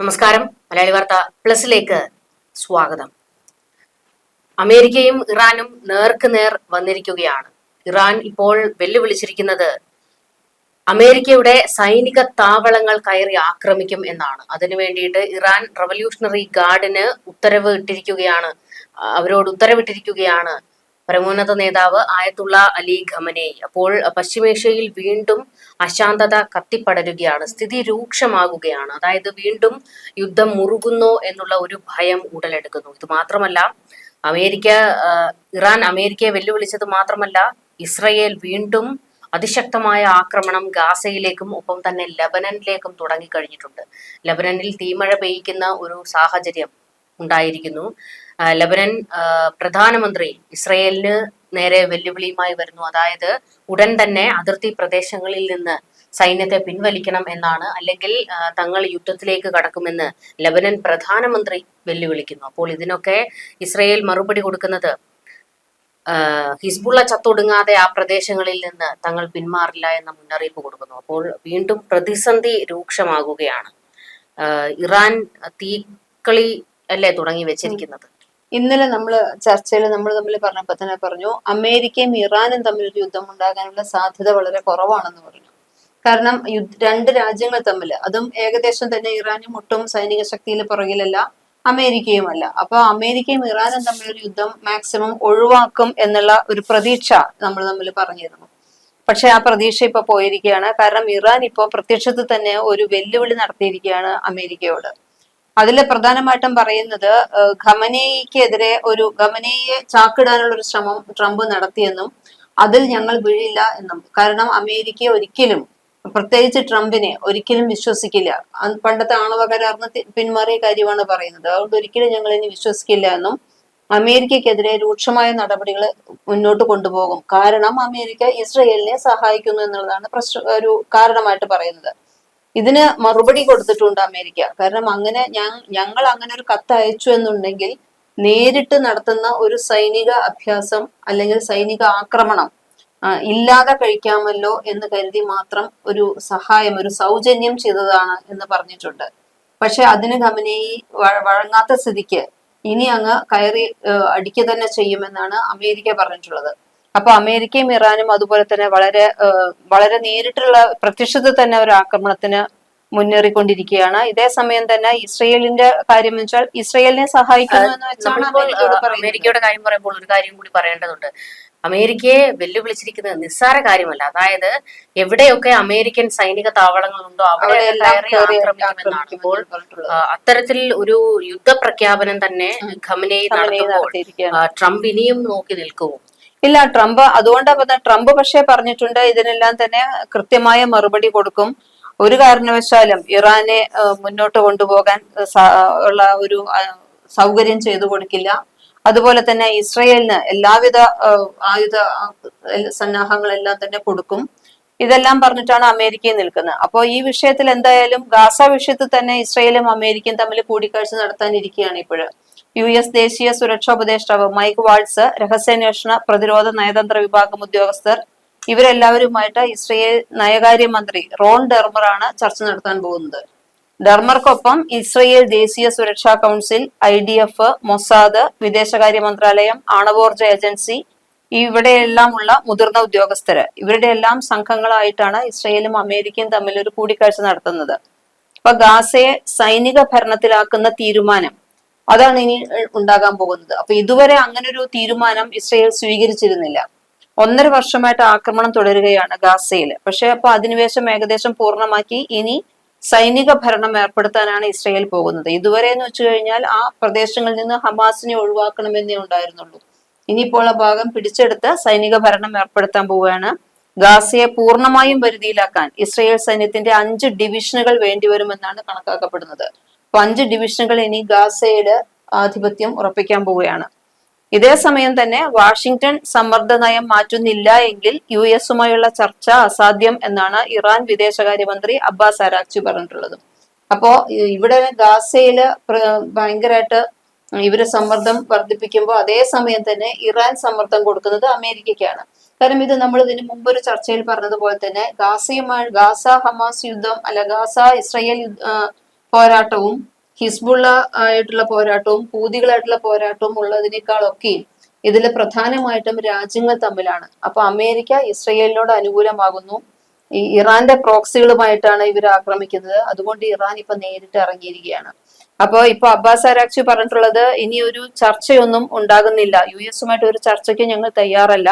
നമസ്കാരം. മലയാളി വാർത്ത പ്ലസിലേക്ക് സ്വാഗതം. അമേരിക്കയും ഇറാനും നേർക്ക് നേർ വന്നിരിക്കുകയാണ്. ഇറാൻ ഇപ്പോൾ വെല്ലുവിളിച്ചിരിക്കുന്നത് അമേരിക്കയുടെ സൈനിക താവളങ്ങൾ കയറി ആക്രമിക്കും എന്നാണ്. അതിനു വേണ്ടിയിട്ട് ഇറാൻ റവല്യൂഷണറി ഗാർഡിന് ഉത്തരവ് ഇട്ടിരിക്കുകയാണ്. അവരോട് ഉത്തരവിട്ടിരിക്കുകയാണ് പരമോന്നത നേതാവ് ആയത്തുള്ള അലി ഖമനെ. അപ്പോൾ പശ്ചിമേഷ്യയിൽ വീണ്ടും അശാന്തത കത്തിപ്പടരുകയാണ്. സ്ഥിതി രൂക്ഷമാകുകയാണ്. അതായത് വീണ്ടും യുദ്ധം മുറുകുന്നോ എന്നുള്ള ഒരു ഭയം ഉടലെടുക്കുന്നു. ഇത് മാത്രമല്ല അമേരിക്ക ഇറാൻ അമേരിക്കയെ വെല്ലുവിളിച്ചത് മാത്രമല്ല ഇസ്രയേൽ വീണ്ടും അതിശക്തമായ ആക്രമണം ഗാസയിലേക്കും ഒപ്പം തന്നെ ലബനനിലേക്കും തുടങ്ങിക്കഴിഞ്ഞിട്ടുണ്ട്. ലബനനിൽ തീമഴ പെയ്യ്ക്കുന്ന ഒരു സാഹചര്യം ഉണ്ടായിരിക്കുന്നു. ലബനൻ പ്രധാനമന്ത്രി ഇസ്രയേലിന് നേരെ വെല്ലുവിളിയുമായി വരുന്നു. അതായത് ഉടൻ തന്നെ അതിർത്തി പ്രദേശങ്ങളിൽ നിന്ന് സൈന്യത്തെ പിൻവലിക്കണം എന്നാണ്. അല്ലെങ്കിൽ തങ്ങൾ യുദ്ധത്തിലേക്ക് കടക്കുമെന്ന് ലബനൻ പ്രധാനമന്ത്രി വെല്ലുവിളിക്കുന്നു. അപ്പോൾ ഇതിനൊക്കെ ഇസ്രയേൽ മറുപടി കൊടുക്കുന്നത് ഹിസ്ബുള്ള ചത്തൊടുങ്ങാതെ ആ പ്രദേശങ്ങളിൽ നിന്ന് തങ്ങൾ പിന്മാറില്ല എന്ന മുന്നറിയിപ്പ് കൊടുക്കുന്നു. അപ്പോൾ വീണ്ടും പ്രതിസന്ധി രൂക്ഷമാകുകയാണ്. ഇറാൻ തീക്കളി അല്ലേ തുടങ്ങി വെച്ചിരിക്കുന്നത്? ഇന്നലെ നമ്മൾ ചർച്ചയിൽ നമ്മൾ തമ്മിൽ പറഞ്ഞപ്പോൾ തന്നെ പറഞ്ഞു അമേരിക്കയും ഇറാനും തമ്മിൽ ഒരു യുദ്ധം ഉണ്ടാകാനുള്ള സാധ്യത വളരെ കുറവാണെന്ന് പറഞ്ഞു. കാരണം രണ്ട് രാജ്യങ്ങൾ തമ്മിൽ അതും ഏകദേശം തന്നെ ഇറാനും ഒട്ടും സൈനിക ശക്തിയിൽ പുറകിലല്ല അമേരിക്കയുമല്ല. അപ്പൊ അമേരിക്കയും ഇറാനും തമ്മിൽ ഒരു യുദ്ധം മാക്സിമം ഒഴിവാക്കും എന്നുള്ള ഒരു പ്രതീക്ഷ നമ്മൾ തമ്മിൽ പറഞ്ഞിരുന്നു. പക്ഷെ ആ പ്രതീക്ഷ ഇപ്പൊ പോയിരിക്കുകയാണ്. കാരണം ഇറാൻ ഇപ്പോൾ പ്രത്യക്ഷത്തിൽ തന്നെ ഒരു വെല്ലുവിളി നടത്തിയിരിക്കുകയാണ് അമേരിക്കയോട്. അതിൽ പ്രധാനമായിട്ടും പറയുന്നത് ഖമനേയിക്കെതിരെ ഒരു ഖമനേയെ ചാക്കിടാനുള്ള ഒരു ശ്രമം ട്രംപ് നടത്തിയെന്നും അതിൽ ഞങ്ങൾ വീഴില്ല എന്നും. കാരണം അമേരിക്ക ഒരിക്കലും പ്രത്യേകിച്ച് ട്രംപിനെ ഒരിക്കലും വിശ്വസിക്കില്ല. പണ്ടത്തെ ആണവ കരാറിന് പിന്മാറിയ കാര്യമാണ് പറയുന്നത്. അതുകൊണ്ട് ഒരിക്കലും ഞങ്ങൾ ഇനി വിശ്വസിക്കില്ല എന്നും അമേരിക്കക്കെതിരെ രൂക്ഷമായ നടപടികൾ മുന്നോട്ട് കൊണ്ടുപോകും. കാരണം അമേരിക്ക ഇസ്രയേലിനെ സഹായിക്കുന്നു എന്നുള്ളതാണ് പ്രശ്ന ഒരു കാരണമായിട്ട് പറയുന്നത്. ഇതിന് മറുപടി കൊടുത്തിട്ടുണ്ട് അമേരിക്ക. കാരണം അങ്ങനെ ഞങ്ങൾ അങ്ങനെ ഒരു കത്ത് അയച്ചു എന്നുണ്ടെങ്കിൽ നേരിട്ട് നടത്തുന്ന ഒരു സൈനിക അഭ്യാസം അല്ലെങ്കിൽ സൈനിക ആക്രമണം ഇല്ലാതെ കഴിക്കാമല്ലോ എന്ന് കരുതി മാത്രം ഒരു സഹായം ഒരു സൗജന്യം ചെയ്തതാണ് എന്ന് പറഞ്ഞിട്ടുണ്ട്. പക്ഷെ അതിന് ഖമനേയി വഴങ്ങാത്ത സ്ഥിതിക്ക് ഇനി അങ്ങ് കയറി അടിക്കുക തന്നെ ചെയ്യുമെന്നാണ് അമേരിക്ക പറഞ്ഞിട്ടുള്ളത്. അപ്പൊ അമേരിക്കയും ഇറാനും അതുപോലെ തന്നെ വളരെ വളരെ നേരിട്ടുള്ള പ്രത്യക്ഷത്തിൽ തന്നെ ഒരു ആക്രമണത്തിന് മുന്നേറിക്കൊണ്ടിരിക്കുകയാണ്. ഇതേ സമയം തന്നെ ഇസ്രയേലിന്റെ കാര്യം വെച്ചാൽ ഇസ്രയേലിനെ സഹായിക്കുന്നു അമേരിക്കയോട് കാര്യം പറയുമ്പോൾ ഒരു കാര്യം കൂടി പറയേണ്ടതുണ്ട്. അമേരിക്കയെ വെല്ലുവിളിച്ചിരിക്കുന്നത് നിസ്സാര കാര്യമല്ല. അതായത് എവിടെയൊക്കെ അമേരിക്കൻ സൈനിക താവളങ്ങളുണ്ടോ അവിടെ ആക്രമിക്കുമെന്നാണിപ്പോൾ അത്തരത്തിൽ ഒരു യുദ്ധപ്രഖ്യാപനം തന്നെ ഖമനയെ ഖമനേയി നടത്തുമ്പോൾ ട്രംപ് ഇനിയും നോക്കി നിൽക്കുമോ? ഇല്ല ട്രംപ് അതുകൊണ്ട് പറഞ്ഞ ട്രംപ് പക്ഷേ പറഞ്ഞിട്ടുണ്ട് ഇതിനെല്ലാം തന്നെ കൃത്യമായ മറുപടി കൊടുക്കും. ഒരു കാരണവശാലും ഇറാനെ മുന്നോട്ട് കൊണ്ടുപോകാൻ ഉള്ള ഒരു സൗകര്യം ചെയ്തു കൊടുക്കില്ല. അതുപോലെ തന്നെ ഇസ്രയേലിന് എല്ലാവിധ ആയുധ സന്നാഹങ്ങളെല്ലാം തന്നെ കൊടുക്കും. ഇതെല്ലാം പറഞ്ഞിട്ടാണ് അമേരിക്കയിൽ നിൽക്കുന്നത്. അപ്പോൾ ഈ വിഷയത്തിൽ എന്തായാലും ഗാസ വിഷയത്തിൽ തന്നെ ഇസ്രയേലും അമേരിക്കയും തമ്മിൽ കൂടിക്കാഴ്ച നടത്താനിരിക്കുകയാണ് ഇപ്പോഴ്. യു എസ് ദേശീയ സുരക്ഷാ ഉപദേഷ്ടാവ് മൈക്ക് വാൾസ് രഹസ്യാന്വേഷണ പ്രതിരോധ നയതന്ത്ര വിഭാഗം ഉദ്യോഗസ്ഥർ ഇവരെല്ലാവരുമായിട്ട് ഇസ്രയേൽ നയകാര്യമന്ത്രി റോൺ ഡെർമറാണ് ചർച്ച നടത്താൻ പോകുന്നത്. ഡെർമർക്കൊപ്പം ഇസ്രയേൽ ദേശീയ സുരക്ഷാ council I D F Mossad വിദേശകാര്യ മന്ത്രാലയം ആണവോർജ ഏജൻസി ഇവിടെയെല്ലാം ഉള്ള മുതിർന്ന ഉദ്യോഗസ്ഥര് ഇവരുടെ എല്ലാം സംഘങ്ങളായിട്ടാണ് ഇസ്രയേലും അമേരിക്കയും തമ്മിൽ ഒരു കൂടിക്കാഴ്ച നടത്തുന്നത്. അപ്പൊ ഗാസയെ സൈനിക ഭരണത്തിലാക്കുന്ന തീരുമാനം അതാണ് ഇനി ഉണ്ടാകാൻ പോകുന്നത്. അപ്പൊ ഇതുവരെ അങ്ങനെ ഒരു തീരുമാനം ഇസ്രയേൽ സ്വീകരിച്ചിരുന്നില്ല. ഒന്നര വർഷമായിട്ട് ആക്രമണം തുടരുകയാണ് ഗാസയിൽ. പക്ഷെ അപ്പൊ അധിനിവേശം ഏകദേശം പൂർണമാക്കി ഇനി സൈനിക ഭരണം ഏർപ്പെടുത്താനാണ് ഇസ്രയേൽ പോകുന്നത്. ഇതുവരെ എന്ന് വെച്ചു കഴിഞ്ഞാൽ ആ പ്രദേശങ്ങളിൽ നിന്ന് ഹമാസിനെ ഒഴിവാക്കണമെന്നേ ഉണ്ടായിരുന്നുള്ളൂ. ഇനിയിപ്പോൾ ആ ഭാഗം പിടിച്ചെടുത്ത് സൈനിക ഭരണം ഏർപ്പെടുത്താൻ പോവുകയാണ്. ഗാസയെ പൂർണമായും വരുതിയിലാക്കാൻ ഇസ്രയേൽ സൈന്യത്തിന്റെ അഞ്ച് ഡിവിഷനുകൾ വേണ്ടിവരുമെന്നാണ് കണക്കാക്കപ്പെടുന്നത്. അപ്പൊ അഞ്ച് ഡിവിഷനുകൾ ഇനി ഗാസയുടെ ആധിപത്യം ഉറപ്പിക്കാൻ പോവുകയാണ്. ഇതേ സമയം തന്നെ വാഷിംഗ്ടൺ സമ്മർദ്ദ നയം മാറ്റുന്നില്ല എങ്കിൽ യു എസുമായുള്ള ചർച്ച അസാധ്യം എന്നാണ് ഇറാൻ വിദേശകാര്യമന്ത്രി അബ്ബാസ് അരാക്ചി പറഞ്ഞിട്ടുള്ളത്. അപ്പോ ഇവിടെ ഗാസയിൽ ഭയങ്കരമായിട്ട് ഇവർ സമ്മർദ്ദം വർദ്ധിപ്പിക്കുമ്പോൾ അതേ സമയം തന്നെ ഇറാൻ സമ്മർദ്ദം കൊടുക്കുന്നത് അമേരിക്കയ്ക്കാണ്. കാരണം ഇത് നമ്മൾ ഇതിന് മുമ്പ് ഒരു ചർച്ചയിൽ പറഞ്ഞതുപോലെ തന്നെ ഗാസയുമായി ഗാസ ഹമാസ് യുദ്ധം അല്ല ഗാസ ഇസ്രയേൽ പോരാട്ടവും ഹിസ്ബുള്ള ആയിട്ടുള്ള പോരാട്ടവും ഹൂതികളായിട്ടുള്ള പോരാട്ടവും ഉള്ളതിനേക്കാളൊക്കെ ഇതിൽ പ്രധാനമായിട്ടും രാജ്യങ്ങൾ തമ്മിലാണ്. അപ്പൊ അമേരിക്ക ഇസ്രയേലിനോട് അനുകൂലമാകുന്നു. ഈ ഇറാന്റെ പ്രോക്സികളുമായിട്ടാണ് ഇവർ ആക്രമിക്കുന്നത്. അതുകൊണ്ട് ഇറാൻ ഇപ്പൊ നേരിട്ട് ഇറങ്ങിയിരിക്കുകയാണ്. അപ്പൊ ഇപ്പൊ അബ്ബാസ് അരാക്ചി പറഞ്ഞിട്ടുള്ളത് ഇനി ഒരു ചർച്ചയൊന്നും ഉണ്ടാകുന്നില്ല. യു എസുമായിട്ട് ഒരു ചർച്ചയ്ക്ക് ഞങ്ങൾ തയ്യാറല്ല.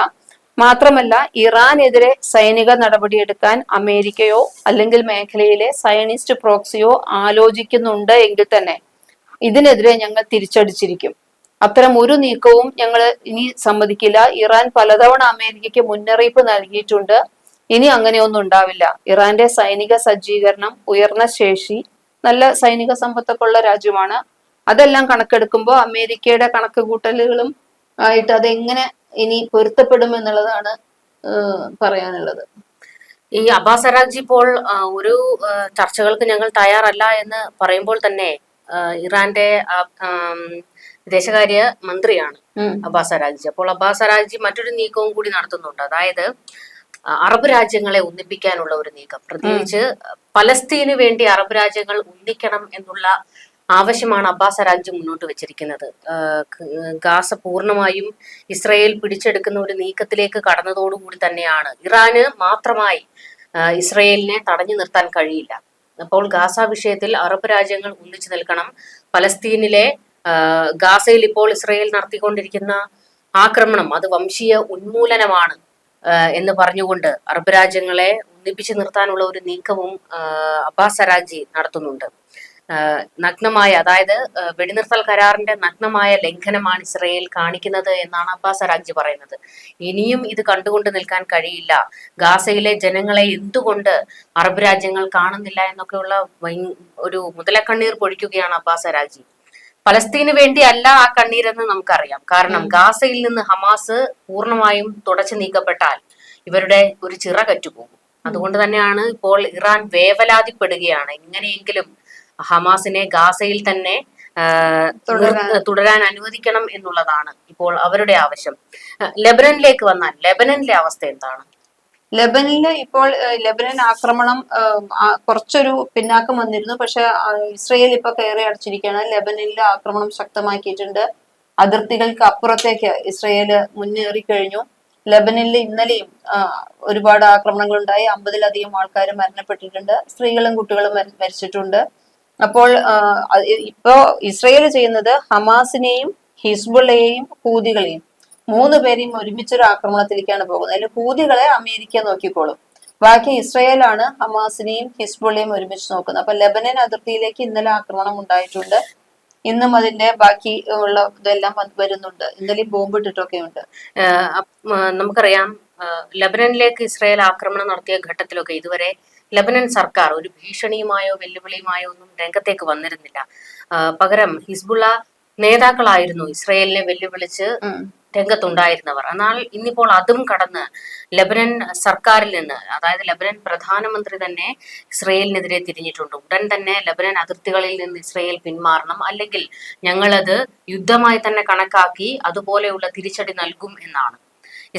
മാത്രമല്ല ഇറാനെതിരെ സൈനിക നടപടിയെടുക്കാൻ അമേരിക്കയോ അല്ലെങ്കിൽ മേഖലയിലെ സയനിസ്റ്റ് പ്രോക്സിയോ ആലോചിക്കുന്നുണ്ട് എങ്കിൽ തന്നെ ഇതിനെതിരെ ഞങ്ങൾ തിരിച്ചടിച്ചിരിക്കും. അത്തരം ഒരു നീക്കവും ഞങ്ങൾ ഇനി സമ്മതിക്കില്ല. ഇറാൻ പലതവണ അമേരിക്കയ്ക്ക് മുന്നറിയിപ്പ് നൽകിയിട്ടുണ്ട്. ഇനി അങ്ങനെയൊന്നും ഉണ്ടാവില്ല. ഇറാന്റെ സൈനിക സജ്ജീകരണം ഉയർന്ന ശേഷി നല്ല സൈനിക സമ്പത്തൊക്കെ ഉള്ള രാജ്യമാണ്. അതെല്ലാം കണക്കെടുക്കുമ്പോൾ അമേരിക്കയുടെ കണക്ക് കൂട്ടലുകളും ആയിട്ട് അതെങ്ങനെ ഇനി പൊരുത്തപ്പെടും എന്നുള്ളതാണ് പറയാനുള്ളത്. ഈ അബ്ബാസ് അരാഗ്ജി ഇപ്പോൾ ഒരു ചർച്ചകൾക്ക് ഞങ്ങൾ തയ്യാറല്ല എന്ന് പറയുമ്പോൾ തന്നെ ഇറാന്റെ വിദേശകാര്യ മന്ത്രിയാണ്. അബ്ബാസ് അരാഗ്ജി അപ്പോൾ അബ്ബാസ് അരാഗ്ജി മറ്റൊരു നീക്കവും കൂടി നടത്തുന്നുണ്ട്. അതായത് അറബ് രാജ്യങ്ങളെ ഒന്നിപ്പിക്കാനുള്ള ഒരു നീക്കം. പ്രത്യേകിച്ച് പലസ്തീന് വേണ്ടി അറബ് രാജ്യങ്ങൾ ഒന്നിക്കണം എന്നുള്ള ആവശ്യമാണ് അബ്ബാസ രാജ്യം മുന്നോട്ട് വെച്ചിരിക്കുന്നത്. ഗാസ പൂർണമായും ഇസ്രയേൽ പിടിച്ചെടുക്കുന്ന ഒരു നീക്കത്തിലേക്ക് കടന്നതോടുകൂടി തന്നെയാണ്. ഇറാന് മാത്രമായി ഇസ്രയേലിനെ തടഞ്ഞു നിർത്താൻ കഴിയില്ല. അപ്പോൾ ഗാസ വിഷയത്തിൽ അറബ് രാജ്യങ്ങൾ ഒന്നിച്ചു നിൽക്കണം. പലസ്തീനിലെ ഗാസയിൽ ഇപ്പോൾ ഇസ്രയേൽ നടത്തിക്കൊണ്ടിരിക്കുന്ന ആക്രമണം അത് വംശീയ ഉന്മൂലനമാണ് എന്ന് പറഞ്ഞുകൊണ്ട് അറബ് രാജ്യങ്ങളെ ഒന്നിപ്പിച്ചു നിർത്താനുള്ള ഒരു നീക്കവും അബ്ബാസ സരാജി നടത്തുന്നുണ്ട്. നഗ്നമായ അതായത് വെടിനിർത്തൽ കരാറിന്റെ നഗ്നമായ ലംഘനമാണ് ഇസ്രയേൽ കാണിക്കുന്നത് എന്നാണ് അബ്ബാസ് സരാജി പറയുന്നത്. ഇനിയും ഇത് കണ്ടുകൊണ്ട് നിൽക്കാൻ കഴിയില്ല. ഗാസയിലെ ജനങ്ങളെ എന്തുകൊണ്ട് അറബ് രാജ്യങ്ങൾ കാണുന്നില്ല എന്നൊക്കെയുള്ള ഒരു മുതലക്കണ്ണീർ പൊഴിക്കുകയാണ് അബ്ബാസ് സരാജി പലസ്തീന് വേണ്ടിയല്ല ആ കണ്ണീരെന്ന് നമുക്കറിയാം. കാരണം ഗാസയിൽ നിന്ന് ഹമാസ് പൂർണമായും തുടച്ചു നീക്കപ്പെട്ടാൽ ഇവരുടെ ഒരു ചിറ കറ്റുപോകും അതുകൊണ്ട് തന്നെയാണ് ഇപ്പോൾ ഇറാൻ വേവലാതിപ്പെടുകയാണ്. എങ്ങനെയെങ്കിലും ഹമാസിനെ ഗാസയിൽ തന്നെ തുടരാൻ. അനുവദിക്കണം എന്നുള്ളതാണ് ഇപ്പോൾ അവരുടെ ആവശ്യം. ലെബനനിലേക്ക് വന്നാൽ ലെബനനിലെ അവസ്ഥ എന്താണ്? ലെബനിൽ ഇപ്പോൾ ലെബനൻ ആക്രമണം കുറച്ചൊരു പിന്നാക്കം വന്നിരുന്നു. പക്ഷെ ഇസ്രയേൽ ഇപ്പൊ കയറി അടച്ചിരിക്കുകയാണ്. ലെബനിലെ ആക്രമണം ശക്തമാക്കിയിട്ടുണ്ട്. അതിർത്തികൾക്ക് അപ്പുറത്തേക്ക് ഇസ്രയേൽ മുന്നേറി കഴിഞ്ഞു ലെബനനിൽ ഇന്നലെയും ഒരുപാട് ആക്രമണങ്ങൾ ഉണ്ടായി അമ്പതിലധികം ആൾക്കാർ മരണപ്പെട്ടിട്ടുണ്ട്. സ്ത്രീകളും കുട്ടികളും മരിച്ചിട്ടുണ്ട്. അപ്പോൾ ഇപ്പോ ഇസ്രയേൽ ചെയ്യുന്നത് ഹമാസിനെയും ഹിസ്ബുള്ളയെയും ഹൂതികളെയും മൂന്ന് പേരെയും ഒരുമിച്ചൊരു ആക്രമണത്തിലേക്കാണ് പോകുന്നത്. അതിൽ ഹൂതികളെ അമേരിക്ക നോക്കിക്കോളും. ബാക്കി ഇസ്രയേലാണ് ഹമാസിനെയും ഹിസ്ബുള്ളയും ഒരുമിച്ച് നോക്കുന്നത്. അപ്പൊ ലെബനൻ അതിർത്തിയിലേക്ക് ഇന്നലെ ആക്രമണം ഉണ്ടായിട്ടുണ്ട്. ഇന്നും അതിന്റെ ബാക്കി ഉള്ള ഇതെല്ലാം വരുന്നുണ്ട്. ഇന്നലെ ബോംബ് ഇട്ടിട്ടൊക്കെ ഉണ്ട് നമുക്കറിയാം ലബനനിലേക്ക് ഇസ്രായേൽ ആക്രമണം നടത്തിയ ഘട്ടത്തിലൊക്കെ ഇതുവരെ ലബനൻ സർക്കാർ ഒരു ഭീഷണിയുമായോ വെല്ലുവിളിയുമായോ ഒന്നും രംഗത്തേക്ക് വന്നിരുന്നില്ല. പകരം ഹിസ്ബുള്ള നേതാക്കളായിരുന്നു ഇസ്രയേലിനെ വെല്ലുവിളിച്ച്. രംഗത്തുണ്ടായിരുന്നവർ. എന്നാൽ ഇന്നിപ്പോൾ അതും കടന്ന് ലബനൻ സർക്കാരിൽ നിന്ന് അതായത് ലബനൻ പ്രധാനമന്ത്രി തന്നെ ഇസ്രയേലിനെതിരെ തിരിഞ്ഞിട്ടുണ്ട്. ഉടൻ തന്നെ ലബനൻ അതിർത്തികളിൽ നിന്ന് ഇസ്രയേൽ പിന്മാറണം. അല്ലെങ്കിൽ ഞങ്ങളത് യുദ്ധമായി തന്നെ കണക്കാക്കി അതുപോലെയുള്ള തിരിച്ചടി നൽകും എന്നാണ്.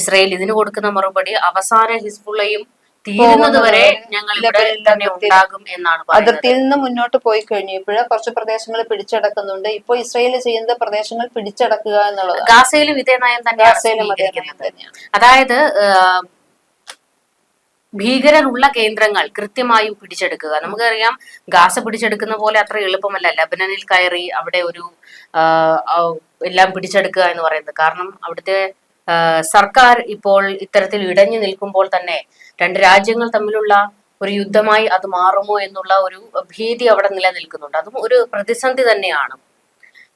ഇസ്രയേൽ ഇതിന് കൊടുക്കുന്ന മറുപടി അവസാന ഹിസ്ബുള്ളയും തീരുന്നത് വരെ ഞങ്ങൾ ഇവിടെ തന്നെ അതിർത്തിയിൽ- ഉണ്ടാകും എന്നാണ് അതിർത്തിയിൽ നിന്ന് മുന്നോട്ട് പോയി കഴിഞ്ഞു. ഇപ്പോഴ് കുറച്ച് പ്രദേശങ്ങൾ പിടിച്ചടക്കുന്നുണ്ട്. ഇപ്പൊ ഇസ്രയേൽ ചെയ്യുന്ന പ്രദേശങ്ങൾ പിടിച്ചടക്കുക എന്നുള്ളത് ഗാസയിലും ഇതേ നയം തന്നെയാണ് അതായത് ഭീകരരുള്ള കേന്ദ്രങ്ങൾ കൃത്യമായും പിടിച്ചെടുക്കുക. നമുക്കറിയാം ഗാസ പിടിച്ചെടുക്കുന്ന പോലെ അത്ര എളുപ്പമല്ല. ലബനനിൽ കയറി അവിടെ ഒരു എല്ലാം പിടിച്ചെടുക്കുക എന്ന് പറയുന്നത്. കാരണം അവിടുത്തെ സർക്കാർ ഇപ്പോൾ ഇത്തരത്തിൽ ഇടഞ്ഞു നിൽക്കുമ്പോൾ തന്നെ രണ്ട് രാജ്യങ്ങൾ തമ്മിലുള്ള ഒരു യുദ്ധമായി അത് മാറുമോ എന്നുള്ള ഒരു ഭീതി അവിടെ നിലനിൽക്കുന്നുണ്ട്. അതും ഒരു പ്രതിസന്ധി തന്നെയാണ്.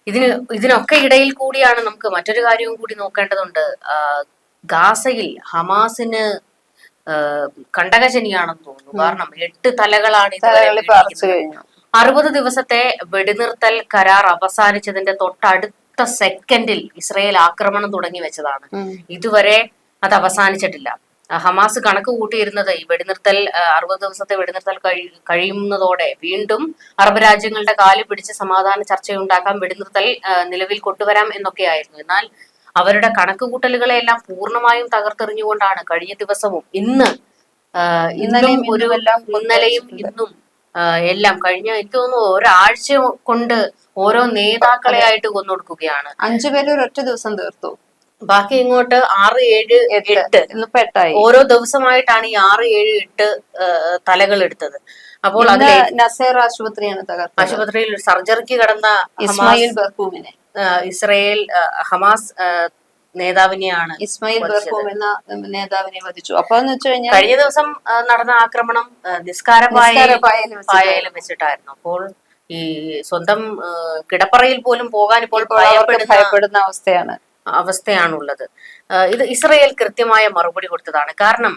ഇതിന് ഇതിനൊക്കെ ഇടയിൽ കൂടിയാണ് നമുക്ക് മറ്റൊരു കാര്യവും കൂടി നോക്കേണ്ടതുണ്ട്. ഗാസയിൽ ഹമാസിന് കണ്ടകശനിയാണെന്ന് തോന്നുന്നു. കാരണം എട്ട് തലകളാണ് അറുപത് ദിവസത്തെ വെടിനിർത്തൽ കരാർ അവസാനിച്ചതിന്റെ തൊട്ടടുത്ത സെക്കൻഡിൽ ഇസ്രയേൽ ആക്രമണം തുടങ്ങി വെച്ചതാണ്. ഇതുവരെ അത് അവസാനിച്ചിട്ടില്ല. ഹമാസ് കണക്ക് കൂട്ടിയിരുന്നത് ഈ വെടിനിർത്തൽ അറുപത് ദിവസത്തെ വെടിനിർത്തൽ കഴി- കഴിയുന്നതോടെ വീണ്ടും അറബ് രാജ്യങ്ങളുടെ കാൽ പിടിച്ച് സമാധാന ചർച്ചയുണ്ടാക്കാം വെടിനിർത്തൽ നിലവിൽ കൊണ്ടുവരാം എന്നൊക്കെയായിരുന്നു. എന്നാൽ അവരുടെ കണക്ക് കൂട്ടലുകളെല്ലാം പൂർണമായും തകർത്തെറിഞ്ഞുകൊണ്ടാണ് കഴിഞ്ഞ ദിവസവും ഇന്ന് ഇന്നലെയും ഒരു ഇന്നലെയും ഇന്നും എല്ലാം കഴിഞ്ഞ എനിക്ക് തോന്നുന്നു ഒരാഴ്ച കൊണ്ട് ഓരോ നേതാക്കളെ ആയിട്ട് കൊന്നൊടുക്കുകയാണ്. അഞ്ചു പേര് ഒരൊറ്റ ദിവസം തീർത്തു. ബാക്കി ഇങ്ങോട്ട് ആറ് ഏഴ് എട്ട്. പെട്ടായി ഓരോ ദിവസമായിട്ടാണ് ഈ ആറ് ഏഴ് എട്ട് തലകൾ എടുത്തത്. അപ്പോൾ അതിൽ നസേർ ആശുപത്രിയാണ് തകർത്തത്. ആശുപത്രിയിൽ സർജറിക്ക് കടന്ന ഇസ്മായിൽ ബർഹൂമിനെ ഇസ്രയേൽ ഹമാസ് നേതാവിനെയാണ് ഇസ്മായിൽ. ബർഹൂം എന്ന നേതാവിനെ വധിച്ചു. അപ്പൊ എന്ന് വെച്ച് കഴിഞ്ഞാൽ കഴിഞ്ഞ ദിവസം നടന്ന ആക്രമണം നിസ്കാരമായ നിസ്കാര പായയിൽ പായയിൽ വെച്ചിട്ട് പായയിൽ വെച്ചിട്ടായിരുന്നു. അപ്പോൾ ഈ സ്വന്തം കിടപ്പറയിൽ പോലും പോകാൻ ഇപ്പോൾ ഭയപ്പെടുന്ന അവസ്ഥയാണ്. അവസ്ഥയാണുള്ളത്. ഇത് ഇസ്രയേൽ കൃത്യമായ മറുപടി കൊടുത്തതാണ്. കാരണം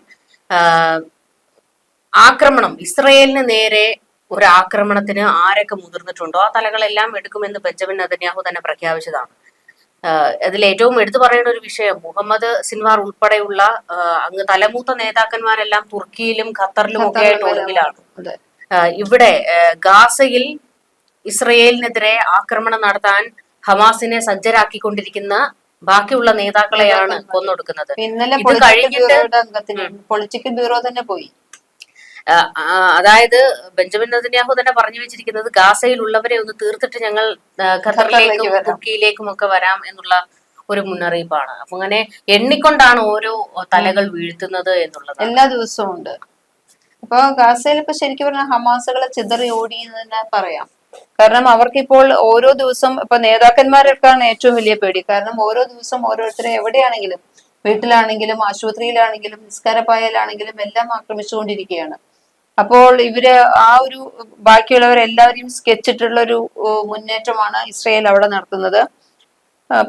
ആക്രമണം ഇസ്രയേലിന് നേരെ ഒരു ആക്രമണത്തിന് ആരൊക്കെ മുതിർന്നിട്ടുണ്ടോ ആ തലകളെല്ലാം എടുക്കുമെന്ന് ബെഞ്ചമിൻ നദന്യാഹു തന്നെ പ്രഖ്യാപിച്ചതാണ്. അതിൽ ഏറ്റവും എടുത്തു പറയേണ്ട ഒരു വിഷയം മുഹമ്മദ് സിൻവാർ ഉൾപ്പെടെയുള്ള അങ്ങ് തലമൂത്ത നേതാക്കന്മാരെല്ലാം തുർക്കിയിലും ഖത്തറിലും ഒക്കെ ആയിട്ട് ഒളിവിലാണ് ഇവിടെ ഗാസയിൽ ഇസ്രയേലിനെതിരെ ആക്രമണം നടത്താൻ ഹമാസിനെ സജ്ജരാക്കിക്കൊണ്ടിരിക്കുന്ന ബാക്കിയുള്ള നേതാക്കളെയാണ് കൊന്നൊടുക്കുന്നത്. ഇന്നലെ പൊളിറ്റിക്കൽ ബ്യൂറോ തന്നെ പോയി. അതായത് ബെഞ്ചമിൻ നദിന്യാഹു തന്നെ പറഞ്ഞു വെച്ചിരിക്കുന്നത് ഗാസയിൽ ഉള്ളവരെ ഒന്ന് തീർത്തിട്ട് ഞങ്ങൾ ഖത്തറിലേക്കും. തുർക്കിയിലേക്കും ഒക്കെ വരാം എന്നുള്ള ഒരു മുന്നറിയിപ്പാണ്. അപ്പൊ അങ്ങനെ എണ്ണിക്കൊണ്ടാണ് ഓരോ തലകൾ വീഴ്ത്തുന്നത് എന്നുള്ളത് എല്ലാ ദിവസവും ഉണ്ട്. അപ്പൊ ഗാസയിൽ ഇപ്പൊ ശരിക്കും പറഞ്ഞാൽ ഹമാസുകളെ ചിതറി ഓടി എന്ന് തന്നെ പറയാം. കാരണം അവർക്കിപ്പോൾ ഓരോ ദിവസം ഇപ്പൊ നേതാക്കന്മാരൊക്കെയാണ് ഏറ്റവും വലിയ പേടി. കാരണം ഓരോ ദിവസം ഓരോരുത്തരെ എവിടെയാണെങ്കിലും വീട്ടിലാണെങ്കിലും ആശുപത്രിയിലാണെങ്കിലും നിസ്കാരപ്പായാലാണെങ്കിലും എല്ലാം ആക്രമിച്ചുകൊണ്ടിരിക്കുകയാണ്. അപ്പോൾ ഇവർ ആ ഒരു ബാക്കിയുള്ളവരെല്ലാവരെയും സ്കെച്ചിട്ടുള്ള ഒരു മുന്നേറ്റമാണ് ഇസ്രയേൽ അവിടെ നടത്തുന്നത്.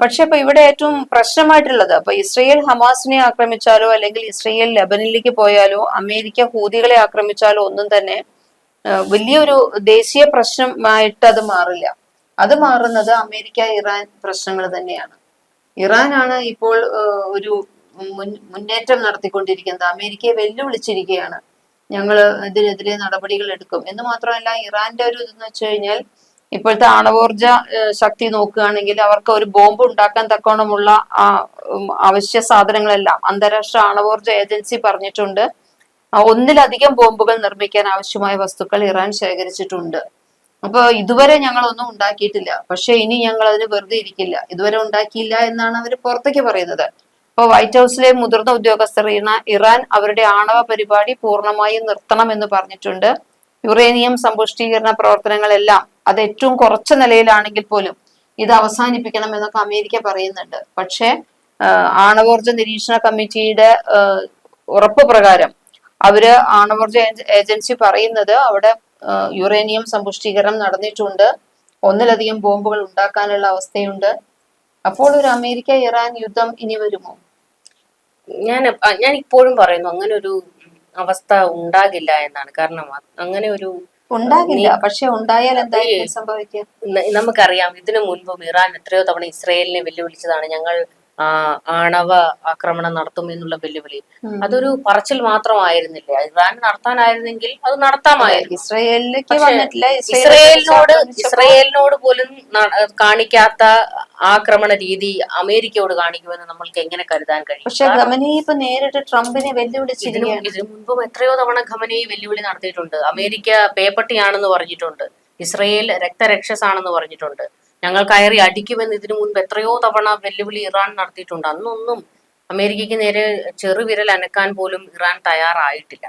പക്ഷെ ഇപ്പൊ ഇവിടെ ഏറ്റവും പ്രശ്നമായിട്ടുള്ളത് അപ്പൊ ഇസ്രയേൽ ഹമാസിനെ ആക്രമിച്ചാലോ അല്ലെങ്കിൽ ഇസ്രയേൽ ലബനിലേക്ക് പോയാലോ അമേരിക്ക ഹൂതികളെ ആക്രമിച്ചാലോ ഒന്നും തന്നെ വലിയൊരു ദേശീയ പ്രശ്നമായിട്ട് അത് മാറില്ല. അത് മാറുന്നത് അമേരിക്ക ഇറാൻ പ്രശ്നങ്ങൾ തന്നെയാണ്. ഇറാനാണ് ഇപ്പോൾ ഒരു മുന്നേറ്റം നടത്തിക്കൊണ്ടിരിക്കുന്നത്. അമേരിക്കയെ വെല്ലുവിളിച്ചിരിക്കുകയാണ്. ഞങ്ങൾ ഇതിനെതിരെ നടപടികൾ എടുക്കും. എന്ന് മാത്രമല്ല ഇറാന്റെ ഒരു ഇതെന്ന് വെച്ച് കഴിഞ്ഞാൽ ഇപ്പോഴത്തെ ആണവോർജ ശക്തി നോക്കുകയാണെങ്കിൽ അവർക്ക് ഒരു ബോംബ് ഉണ്ടാക്കാൻ തക്കോണമുള്ള ആ ഉം, അവശ്യ സാധനങ്ങളെല്ലാം അന്താരാഷ്ട്ര ആണവോർജ ഏജൻസി പറഞ്ഞിട്ടുണ്ട്. ഒന്നിലധികം ബോംബുകൾ നിർമ്മിക്കാൻ ആവശ്യമായ വസ്തുക്കൾ ഇറാൻ ശേഖരിച്ചിട്ടുണ്ട്. അപ്പൊ ഇതുവരെ ഞങ്ങളൊന്നും ഉണ്ടാക്കിയിട്ടില്ല. പക്ഷെ ഇനി ഞങ്ങൾ അതിന് വെറുതെ ഇരിക്കില്ല. ഇതുവരെ ഉണ്ടാക്കിയില്ല എന്നാണ് അവർ പുറത്തേക്ക് പറയുന്നത്. അപ്പോൾ വൈറ്റ് ഹൗസിലെ മുതിർന്ന ഉദ്യോഗസ്ഥർ ഇറാ- ഇറാൻ അവരുടെ ആണവ പരിപാടി പൂർണമായും നിർത്തണം എന്ന് പറഞ്ഞിട്ടുണ്ട്. യുറേനിയം സമ്പുഷ്ടീകരണ പ്രവർത്തനങ്ങളെല്ലാം അത് ഏറ്റവും കുറച്ച നിലയിലാണെങ്കിൽ പോലും ഇത് അവസാനിപ്പിക്കണം എന്നൊക്കെ അമേരിക്ക പറയുന്നുണ്ട്. പക്ഷേ ആണവോർജ നിരീക്ഷണ കമ്മിറ്റിയുടെ ഉറപ്പ് പ്രകാരം അവർ ആണവോർജ ഏജൻസി പറയുന്നത് അവിടെ യുറേനിയം സമ്പുഷ്ടീകരണം നടന്നിട്ടുണ്ട്. ഒന്നിലധികം ബോംബുകൾ ഉണ്ടാക്കാനുള്ള അവസ്ഥയുണ്ട്. അപ്പോൾ ഒരു അമേരിക്ക ഇറാൻ യുദ്ധം ഇനി വരുമോ? ഞാൻ ഞാൻ ഇപ്പോഴും പറയുന്നു അങ്ങനെ ഒരു അവസ്ഥ ഉണ്ടാകില്ല എന്നാണ്. കാരണം അങ്ങനെ ഒരു ഉണ്ടാകില്ല. പക്ഷെ ഉണ്ടായാൽ എന്തായിരിക്കും സംഭവിക്കുക? നമുക്കറിയാം ഇതിനു മുൻപും ഇറാൻ എത്രയോ തവണ ഇസ്രയേലിനെ വെല്ലുവിളിച്ചതാണ്. ഞങ്ങൾ ആണവ ആക്രമണം നടത്തും എന്നുള്ള വെല്ലുവിളി. അതൊരു പറച്ചിൽ മാത്രമായിരുന്നില്ല? ഇറാൻ നടത്താനായിരുന്നെങ്കിൽ അത് നടത്താമായിരുന്നു. ഇസ്രയേലിലേക്ക് വന്നിട്ടില്ല. ഇസ്രയേലിനോട് ഇസ്രയേലിനോട് പോലും കാണിക്കാത്ത ആക്രമണ രീതി അമേരിക്കയോട് കാണിക്കുമെന്ന് നമ്മൾക്ക് എങ്ങനെ കരുതാൻ കഴിയും? പക്ഷെ ഗമനി ഇപ്പൊ നേരിട്ട് ട്രംപിനെ വെല്ലുവിളിച്ചിരിക്കുകയാണ്. ഇതിനു മുൻപും എത്രയോ തവണ ഖമനയെ വെല്ലുവിളി നടത്തിയിട്ടുണ്ട്. അമേരിക്ക പേപ്പട്ടിയാണെന്ന് പറഞ്ഞിട്ടുണ്ട്. ഇസ്രയേൽ രക്തരക്ഷസാണെന്ന് പറഞ്ഞിട്ടുണ്ട്. ഞങ്ങൾ കയറി അടിക്കുമെന്ന് ഇതിനു മുൻപ് എത്രയോ തവണ വെല്ലുവിളി ഇറാൻ നടത്തിയിട്ടുണ്ട്. അന്നൊന്നും അമേരിക്കയ്ക്ക് നേരെ ചെറുവിരൽ അനക്കാൻ പോലും ഇറാൻ തയ്യാറായിട്ടില്ല.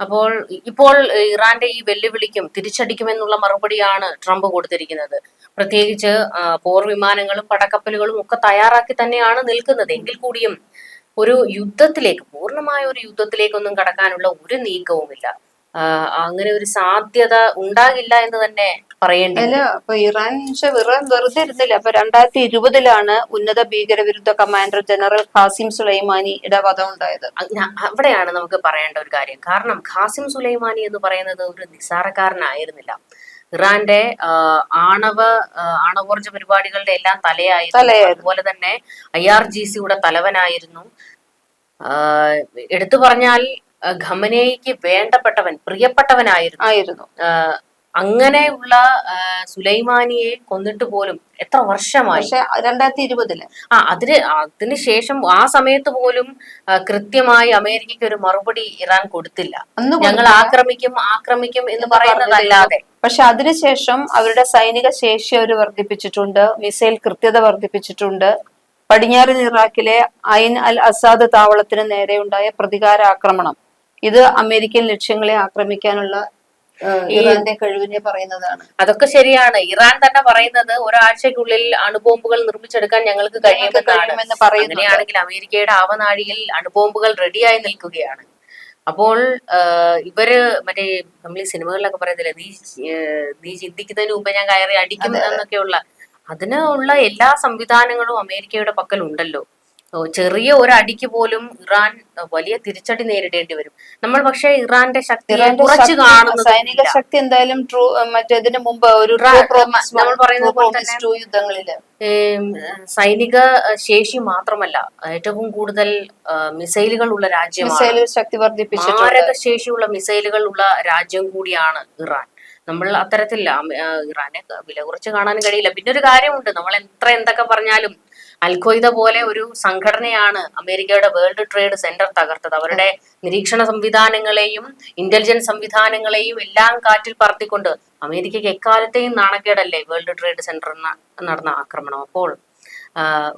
അപ്പോൾ ഇപ്പോൾ ഇറാന്റെ ഈ വെല്ലുവിളിക്കും തിരിച്ചടിക്കുമെന്നുള്ള മറുപടിയാണ് ട്രംപ് കൊടുത്തിരിക്കുന്നത്. പ്രത്യേകിച്ച് പോർ വിമാനങ്ങളും പടക്കപ്പലുകളും ഒക്കെ തയ്യാറാക്കി തന്നെയാണ് നിൽക്കുന്നത്. എങ്കിൽ കൂടിയും ഒരു യുദ്ധത്തിലേക്ക് പൂർണമായ ഒരു യുദ്ധത്തിലേക്കൊന്നും കടക്കാനുള്ള ഒരു നീക്കവുമില്ല. അങ്ങനെ ഒരു സാധ്യത ഉണ്ടാകില്ല എന്ന് തന്നെ പറയേണ്ടി അല്ല അപ്പൊ ഇറാൻ ഇറാൻ വെറുതെ ഇരുന്നില്ല. അപ്പൊ രണ്ടായിരത്തി ഇരുപതിലാണ് ഉന്നത ഭീകരവിരുദ്ധ കമാൻഡർ ജനറൽ ഖാസിം സുലൈമാനി വധം ഉണ്ടായത്. അവിടെയാണ് നമുക്ക് പറയേണ്ട ഒരു കാര്യം. കാരണം ഖാസിം സുലൈമാനി എന്ന് പറയുന്നത് ഒരു നിസ്സാരക്കാരനായിരുന്നില്ല. ഇറാന്റെ ആണവ ആണവോർജ പരിപാടികളുടെ എല്ലാം തലയായിരുന്നു. അതുപോലെ തന്നെ ഐ ആർ ജി സിയുടെ തലവനായിരുന്നു. എടുത്തു പറഞ്ഞാൽ ഖമനേയ്ക്ക് വേണ്ടപ്പെട്ടവൻ പ്രിയപ്പെട്ടവനായിരുന്നു. ആയിരുന്നു. അങ്ങനെയുള്ള സുലൈമാനിയെ കൊന്നിട്ട് പോലും എത്ര വർഷമായി? പക്ഷെ രണ്ടായിരത്തി ഇരുപതിൽ ആ അതിന് അതിനുശേഷം ആ സമയത്ത് പോലും കൃത്യമായി അമേരിക്കയ്ക്ക് ഒരു മറുപടി ഇറാൻ കൊടുത്തില്ല. ഞങ്ങൾ ആക്രമിക്കും ആക്രമിക്കും എന്ന് പറയുന്നതല്ലാതെ. പക്ഷെ അതിനുശേഷം അവരുടെ സൈനിക ശേഷി അവർ വർദ്ധിപ്പിച്ചിട്ടുണ്ട് മിസൈൽ കൃത്യത വർദ്ധിപ്പിച്ചിട്ടുണ്ട്. പടിഞ്ഞാറൻ ഇറാഖിലെ ഐൻ അൽ അസാദ് താവളത്തിന് നേരെയുണ്ടായ പ്രതികാര ആക്രമണം ഇത് അമേരിക്കൻ ലക്ഷ്യങ്ങളെ ആക്രമിക്കാനുള്ള ഇറാന്റെ കഴിവിനെ പറയുന്നതാണ്. അതൊക്കെ ശരിയാണ്. ഇറാൻ തന്നെ പറയുന്നത് ഒരാഴ്ചക്കുള്ളിൽ അണുബോംബുകൾ നിർമ്മിച്ചെടുക്കാൻ ഞങ്ങൾക്ക് കഴിയുമെന്നാണ്. അങ്ങനെയാണെങ്കിൽ അമേരിക്കയുടെ ആവനാഴിയിൽ അണുബോംബുകൾ റെഡിയായി നിൽക്കുകയാണ്. അപ്പോൾ ഇവർ മറ്റേ നമ്മൾ ഈ സിനിമകളിലൊക്കെ പറയത്തില്ലേ നീ നീ ചിന്തിക്കുന്നതിന് മുമ്പ് ഞാൻ കയറി അടിക്കും എന്നൊക്കെയുള്ള അതിനുള്ള എല്ലാ സംവിധാനങ്ങളും അമേരിക്കയുടെ പക്കലുണ്ടല്ലോ. ചെറിയ ഒരടിക്ക് അടിക്ക് പോലും ഇറാൻ വലിയ തിരിച്ചടി നേരിടേണ്ടി വരും. നമ്മൾ പക്ഷേ ഇറാന്റെ ശക്തി കുറച്ച് കാണുന്നു സൈനിക ശക്തി എന്തായാലും ട്രൂ മറ്റേതിന് മുമ്പ് ഒരു നമ്മൾ പറയുന്നത് പോലെ തന്നെ യുദ്ധങ്ങളിൽ. സൈനിക ശേഷി മാത്രമല്ല ഏറ്റവും കൂടുതൽ മിസൈലുകൾ ഉള്ള രാജ്യം മിസൈൽ ശക്തി വർദ്ധിപ്പിച്ചു മാരക ശേഷിയുള്ള മിസൈലുകൾ ഉള്ള രാജ്യം കൂടിയാണ് ഇറാൻ. നമ്മൾ അത്തരത്തിൽ ഇറാനെ വില കുറച്ച് കാണാൻ കഴിയില്ല. പിന്നെ ഒരു കാര്യമുണ്ട്. നമ്മൾ എത്ര എന്തൊക്കെ പറഞ്ഞാലും അൽഖ്വയ്ദ പോലെ ഒരു സംഘടനയാണ് അമേരിക്കയുടെ വേൾഡ് ട്രേഡ് സെന്റർ തകർത്തത്. അവരുടെ നിരീക്ഷണ സംവിധാനങ്ങളെയും ഇന്റലിജൻസ് സംവിധാനങ്ങളെയും എല്ലാം കാറ്റിൽ പറത്തിക്കൊണ്ട് അമേരിക്കയ്ക്ക് എക്കാലത്തെയും നാണക്കേടല്ലേ വേൾഡ് ട്രേഡ് സെന്റർ നടന്ന ആക്രമണം. അപ്പോൾ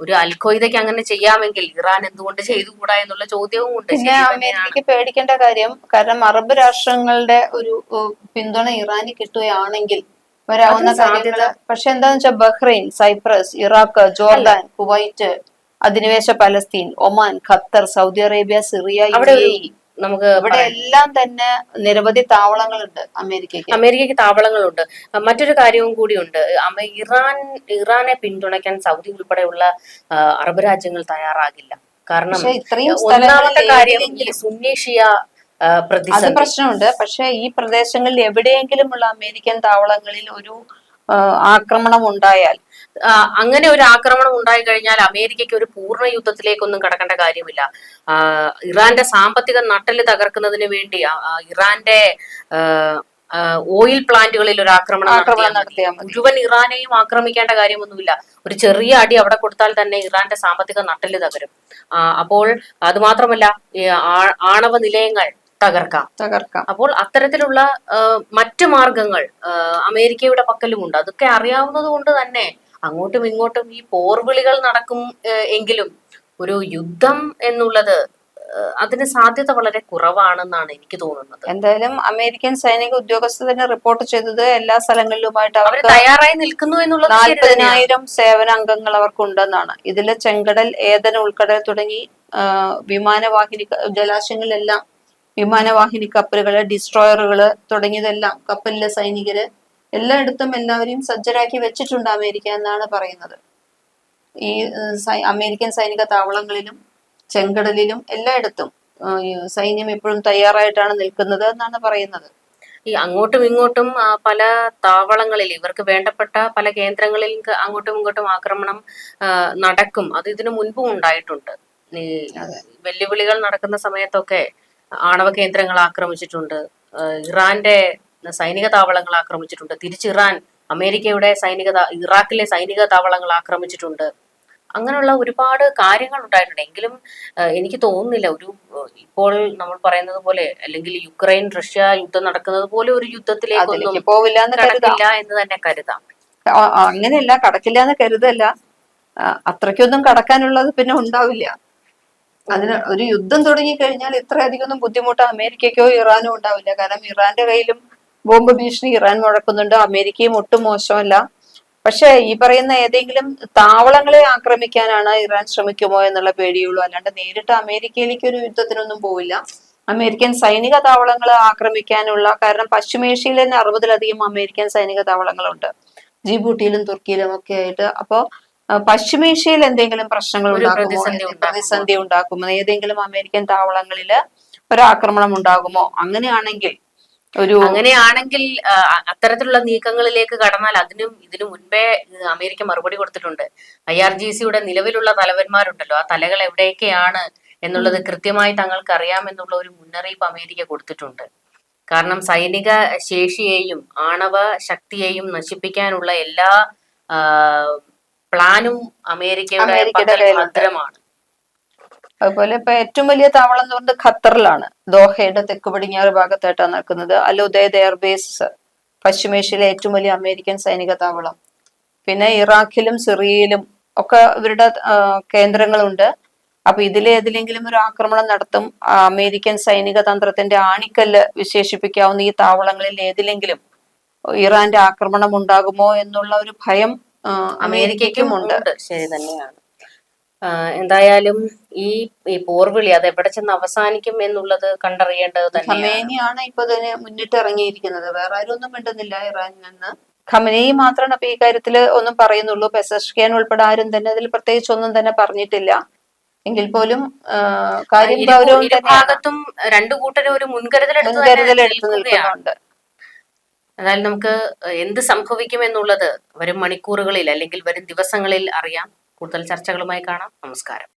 ഒരു അൽഖ്വയ്ദയ്ക്ക് അങ്ങനെ ചെയ്യാമെങ്കിൽ ഇറാൻ എന്തുകൊണ്ട് ചെയ്തുകൂടാ എന്നുള്ള ചോദ്യവും ഉണ്ട്. പിന്നെ അമേരിക്കയ്ക്ക് പേടിക്കേണ്ട കാര്യം കാരണം അറബ് രാഷ്ട്രങ്ങളുടെ ഒരു പിന്തുണ ഇറാന് കിട്ടുകയാണെങ്കിൽ വരാവുന്ന സാധ്യത പക്ഷെ എന്താന്ന് വെച്ചാൽ Bahrain Cyprus Iraq Jordan Kuwait അധിനിവേശ Palestine Oman Qatar Saudi Arabia Syria. നമുക്ക് ഇവിടെ എല്ലാം തന്നെ നിരവധി താവളങ്ങളുണ്ട് അമേരിക്കയ്ക്ക്. അമേരിക്കയ്ക്ക് താവളങ്ങളുണ്ട്. മറ്റൊരു കാര്യവും കൂടിയുണ്ട്. ഇറാൻ ഇറാനെ പിന്തുണയ്ക്കാൻ സൗദി ഉൾപ്പെടെയുള്ള അറബ് രാജ്യങ്ങൾ തയ്യാറാകില്ല. കാരണം ഒന്നാമത്തെ കാര്യം ഈ എവിടെയെങ്കിലും- അത് പ്രശ്നമുണ്ട്. പക്ഷെ ഈ പ്രദേശങ്ങളിൽ എവിടെയെങ്കിലുമുള്ള അമേരിക്കൻ താവളങ്ങളിൽ ഒരു ആക്രമണം ഉണ്ടായാൽ അങ്ങനെ ഒരു ആക്രമണം ഉണ്ടായി കഴിഞ്ഞാൽ അമേരിക്കയ്ക്ക് ഒരു പൂർണ യുദ്ധത്തിലേക്കൊന്നും കടക്കേണ്ട കാര്യമില്ല. ഇറാന്റെ സാമ്പത്തിക നട്ടൽ തകർക്കുന്നതിന് വേണ്ടി ഇറാന്റെ ഓയിൽ പ്ലാന്റുകളിൽ ഒരു ആക്രമണം ആക്രമണം നടത്തിയാൽ മുഴുവൻ ഇറാനെയും ആക്രമിക്കേണ്ട കാര്യമൊന്നുമില്ല. ഒരു ചെറിയ അടി അവിടെ കൊടുത്താൽ തന്നെ ഇറാന്റെ സാമ്പത്തിക നട്ടൽ തകരും. അപ്പോൾ അത് മാത്രമല്ല ആണവ നിലയങ്ങൾ തകർക്കാം. തകർക്കാം. അപ്പോൾ അത്തരത്തിലുള്ള മറ്റു മാർഗങ്ങൾ അമേരിക്കയുടെ പക്കലുമുണ്ട്. അതൊക്കെ അറിയാവുന്നത് കൊണ്ട് തന്നെ അങ്ങോട്ടും ഇങ്ങോട്ടും ഈ പോർവിളികൾ നടക്കും എങ്കിലും ഒരു യുദ്ധം എന്നുള്ളത് അതിന് സാധ്യത വളരെ കുറവാണെന്നാണ് എനിക്ക് തോന്നുന്നത്. എന്തായാലും അമേരിക്കൻ സൈനിക ഉദ്യോഗസ്ഥർ തന്നെ റിപ്പോർട്ട് ചെയ്തത് എല്ലാ സ്ഥലങ്ങളിലുമായിട്ട് അവർ തയ്യാറായി നിൽക്കുന്നു എന്നുള്ളത്. നാൽപ്പതിനായിരം സേവന അംഗങ്ങൾ അവർക്കുണ്ടെന്നാണ്. ഇതിലെ ചെങ്കടൽ ഏതന ഉൾക്കടൽ തുടങ്ങി വിമാനവാഹിനി ജലാശയങ്ങളിലെല്ലാം വിമാനവാഹിനി കപ്പലുകൾ ഡിസ്ട്രോയറുകൾ തുടങ്ങിയതെല്ലാം കപ്പലിലെ സൈനികര് എല്ലായിടത്തും എല്ലാവരെയും സജ്ജരാക്കി വെച്ചിട്ടുണ്ട് അമേരിക്ക എന്നാണ് പറയുന്നത്. ഈ അമേരിക്കൻ സൈനിക താവളങ്ങളിലും ചെങ്കടലിലും എല്ലായിടത്തും സൈന്യം എപ്പോഴും തയ്യാറായിട്ടാണ് നിൽക്കുന്നത് എന്നാണ് പറയുന്നത്. ഈ അങ്ങോട്ടും ഇങ്ങോട്ടും പല താവളങ്ങളിൽ ഇവർക്ക് വേണ്ടപ്പെട്ട പല കേന്ദ്രങ്ങളിൽ അങ്ങോട്ടും ഇങ്ങോട്ടും ആക്രമണം നടക്കും. അത് ഇതിനു മുൻപും ഉണ്ടായിട്ടുണ്ട്. വെല്ലുവിളികൾ നടക്കുന്ന സമയത്തൊക്കെ ആണവ കേന്ദ്രങ്ങൾ ആക്രമിച്ചിട്ടുണ്ട്. ഇറാന്റെ സൈനിക താവളങ്ങൾ ആക്രമിച്ചിട്ടുണ്ട്. തിരിച്ച് ഇറാൻ അമേരിക്കയുടെ സൈനിക ഇറാഖിലെ സൈനിക താവളങ്ങൾ ആക്രമിച്ചിട്ടുണ്ട്. അങ്ങനെയുള്ള ഒരുപാട് കാര്യങ്ങൾ ഉണ്ടായിട്ടുണ്ട്. എങ്കിലും എനിക്ക് തോന്നുന്നില്ല. ഒരു ഇപ്പോൾ നമ്മൾ പറയുന്നത് പോലെ അല്ലെങ്കിൽ യുക്രൈൻ റഷ്യ യുദ്ധം നടക്കുന്നത് പോലെ ഒരു യുദ്ധത്തിലേക്കൊന്നും അതിലേക്ക് പോവില്ല എന്ന് തന്നെ കരുതാം. അങ്ങനെയല്ല. കടക്കില്ല എന്ന് കരുതല്ല. അത്രയ്ക്കൊന്നും കടക്കാനുള്ളത് പിന്നെ ഉണ്ടാവില്ല. അതിന് ഒരു യുദ്ധം തുടങ്ങി കഴിഞ്ഞാൽ ഇത്രയധികം ബുദ്ധിമുട്ട് അമേരിക്കയ്ക്കോ ഇറാനോ ഉണ്ടാവില്ല. കാരണം ഇറാന്റെ കയ്യിലും ബോംബ് ഭീഷണി ഇറാൻ മുഴക്കുന്നുണ്ട്. അമേരിക്കയും ഒട്ടും മോശമല്ല. പക്ഷേ ഈ പറയുന്ന ഏതെങ്കിലും താവളങ്ങളെ ആക്രമിക്കാനാണ് ഇറാൻ ശ്രമിക്കുമോ എന്നുള്ള പേടിയുള്ളൂ. അല്ലാണ്ട് നേരിട്ട് അമേരിക്കയിലേക്ക് ഒരു യുദ്ധത്തിനൊന്നും പോവില്ല. അമേരിക്കൻ സൈനിക താവളങ്ങൾ ആക്രമിക്കാനുള്ള കാരണം പശ്ചിമേഷ്യയിൽ തന്നെ അറുപതിലധികം അമേരിക്കൻ സൈനിക താവളങ്ങളുണ്ട്. ജിബൂട്ടിയിലും തുർക്കിയിലും ഒക്കെ ആയിട്ട്. അപ്പോ ആ, പശ്ചിമേഷ്യയിൽ എന്തെങ്കിലും പ്രശ്നങ്ങൾ ഉണ്ടാകുമോ പ്രതിസന്ധി ഉണ്ടാക്കുമോ ഏതെങ്കിലും അമേരിക്കൻ താവളങ്ങളിൽ ഒരാക്രമണം ഉണ്ടാകുമോ? അങ്ങനെയാണെങ്കിൽ ഒരു അങ്ങനെയാണെങ്കിൽ അത്തരത്തിലുള്ള നീക്കങ്ങളിലേക്ക് കടന്നാൽ അതിനും ഇതിനു മുൻപേ അമേരിക്ക മറുപടി കൊടുത്തിട്ടുണ്ട്. ഐ ആർ ജി സിയുടെ നിലവിലുള്ള തലവന്മാരുണ്ടല്ലോ ആ തലകൾ എവിടെയൊക്കെയാണ് എന്നുള്ളത് കൃത്യമായി തങ്ങൾക്ക് അറിയാമെന്നുള്ള ഒരു മുന്നറിയിപ്പ് അമേരിക്ക കൊടുത്തിട്ടുണ്ട്. കാരണം സൈനിക ശേഷിയെയും ആണവ ശക്തിയെയും നശിപ്പിക്കാനുള്ള എല്ലാ പ്ലാനും അമേരിക്കയുടെ ഭദ്രമാണ് അതുപോലെ ഇപ്പൊ ഏറ്റവും വലിയ താവളം എന്ന് പറയുന്നത് ഖത്തറിലാണ്. ദോഹയുടെ തെക്ക് പടിഞ്ഞാറ് ഭാഗത്തായിട്ടാണ് നിൽക്കുന്നത് അൽ ഉദയത് എയർബേസ് പശ്ചിമേഷ്യയിലെ ഏറ്റവും വലിയ അമേരിക്കൻ സൈനിക താവളം. പിന്നെ ഇറാഖിലും സിറിയയിലും ഒക്കെ ഇവരുടെ കേന്ദ്രങ്ങളുണ്ട്. അപ്പൊ ഇതിലേതിലെങ്കിലും ഒരു ആക്രമണം നടത്തും അമേരിക്കൻ സൈനിക തന്ത്രത്തിന്റെ ആണിക്കല്ല് വിശേഷിപ്പിക്കാവുന്ന ഈ താവളങ്ങളിൽ ഏതിലെങ്കിലും ഇറാന്റെ ആക്രമണം ഉണ്ടാകുമോ എന്നുള്ള ഒരു ഭയം അമേരിക്കയ്ക്കും ഉണ്ട്. ശരി തന്നെയാണ്. എന്തായാലും ഈ ഈ പോർവിളി അത് എവിടെ ചെന്ന് അവസാനിക്കും എന്നുള്ളത് കണ്ടറിയേണ്ടത് തന്നെയാണ്. ഖമേനിയാണ് ഇപ്പൊ തന്നെ മുന്നിട്ട് ഇറങ്ങിയിരിക്കുന്നത് വേറെ ആരും ഒന്നും മിണ്ടുന്നില്ല ഇറാനിൽ നിന്ന്. ഖമനേയി മാത്രമാണ് അപ്പൊ ഈ കാര്യത്തിൽ ഒന്നും പറയുന്നുള്ളൂ. പെസഷ്കിയാൻ ഉൾപ്പെടെ ആരും തന്നെ അതിൽ പ്രത്യേകിച്ച് ഒന്നും തന്നെ പറഞ്ഞിട്ടില്ല. എങ്കിൽ പോലും കാര്യം ഗൗരവം ഇരുഭാഗത്തും രണ്ടു കൂട്ടരും ഒരു മുൻകരുതൽ തന്നെ മുൻകരുതൽ എടുത്തു നിൽക്കുന്നുണ്ട്. എന്നാൽ നമുക്ക് എന്ത് സംഭവിക്കും എന്നുള്ളത് വരും മണിക്കൂറുകളിൽ അല്ലെങ്കിൽ വരും ദിവസങ്ങളിൽ അറിയാം. കൂടുതൽ ചർച്ചകളുമായി കാണാം. നമസ്കാരം.